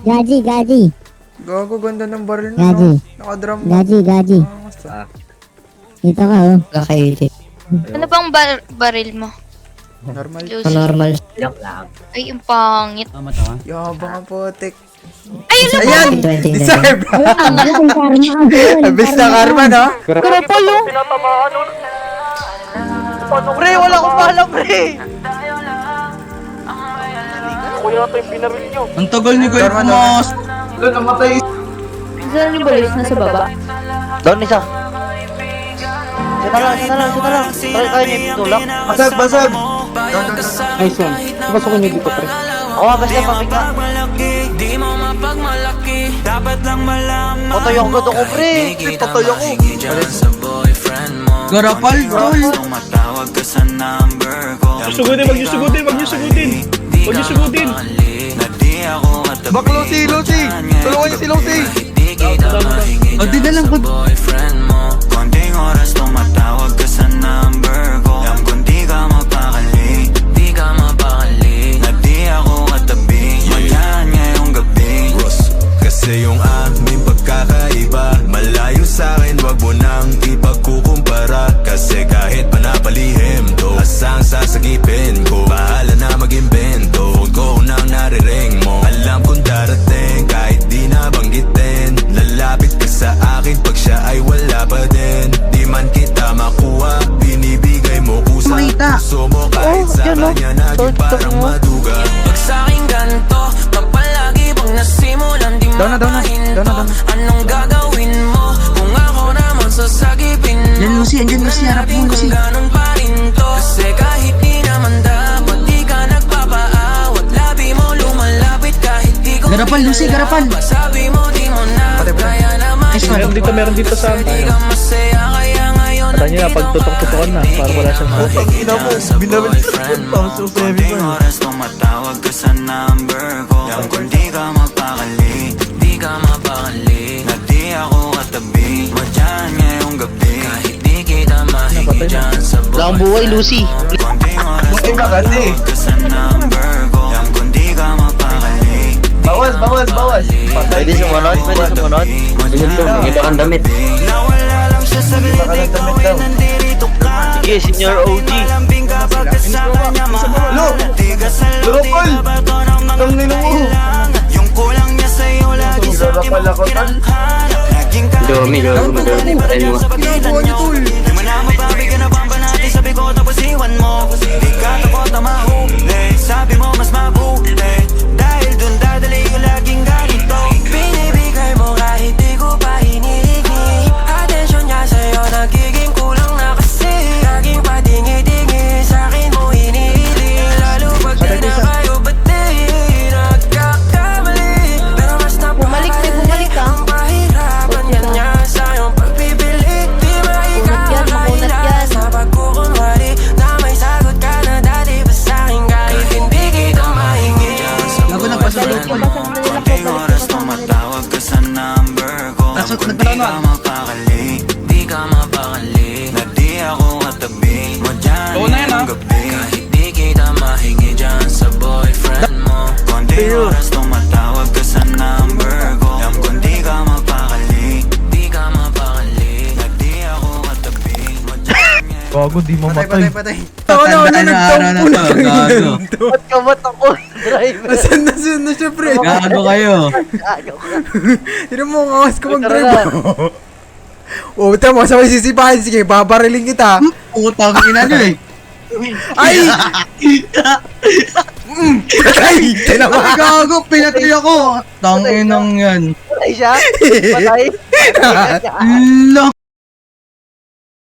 Gaji, gaji. Gago, ganda ng baril na, Gaji. no? Nakadrum na. Gaji, gaji. Ah, Dito ka, oh. Kakaiti. Ano bang bar- baril mo? Normal. Lucy? Normal. Ay, yung pangit. Yabang ang putik. Ayun lang! Ayan! 20, Deserve! Ang karma ka, Abis na karma, no? Karapal oh! Pre, wala akong pala, pre! Ang tagal ni Kuya Pumas. Saan yung balis? Nasa baba? Down isa. Sita lang, sita lang, sita lang. Try kayo niyo yung tulak. Basag, basag! Nice one. Pasukin niyo dito, pre. Oo, nga, basta papiga. Patay ako gato ko, pre. Patay ako. Garapal, tol. Sugutin, wag niyo sugutin, wag niyo sugutin. Wag niyo sugutin. Bak, Lucy, Lucy! Tulungan niyo si Lucy! O, di na lang ko. Konting oras Down na, down na. Down na, down na. Anong gagawin mo Kung ako naman sasagipin mo Yan, Lucy. Andyan, Lucy. Harap mo, Lucy. Ganun pa rin to Kasi kahit di naman dapat Di ka nagpapaawat Labi mo lumalapit kahit di ko Garapal, Lucy, garapal. Sabi mo di mo na Kaya naman. Meron dito, meron dito sa... Di ka masaya kaya ngayon Tanya niya, pag tutok-tutokan na, para wala siyang Putang ina mo, binabalik sa phone pa, so seven Konting oras tumatawag ka sa number ko kung di ka mapakali akong buhay, Lucy. Tumatawag ka sa number ko Yang kung di ka mapakali Bawas, bawas, bawas. Pwede sumunod, pwede sumunod. Ito ang damit Nawala lang siya saglit Ikaw ay nandirito ka Sige, senior OG. Malambing kapag kasama niya mahal Tigas sa loob, di ka ba ito ng mga kailangan Yung kulang niya sa'yo lagi sa di mo. Kinanghan Naging kahit sa number ko Kung di nagkaroon ka na. mapakali Di ka mapakali Na di ako katabi. Mo dyan ah. gabi. Kahit di kita Gago, di Patay, patay, patay. Tatandaan na araw na to. Gago. Ba't ka ba't ako? Driver. Asan na siya na siya, pre? Gago kayo. Gago ka. Tira mo, ang awas ko Tara mag-drive. Oh, tama mo, sabay sisipahin. Sige, babariling kita. Putang ina nyo eh. Ay! Patay! Tinawa! Ay, gago. Pinatay ako. Tang inang yan. Patay siya? Patay? Lo.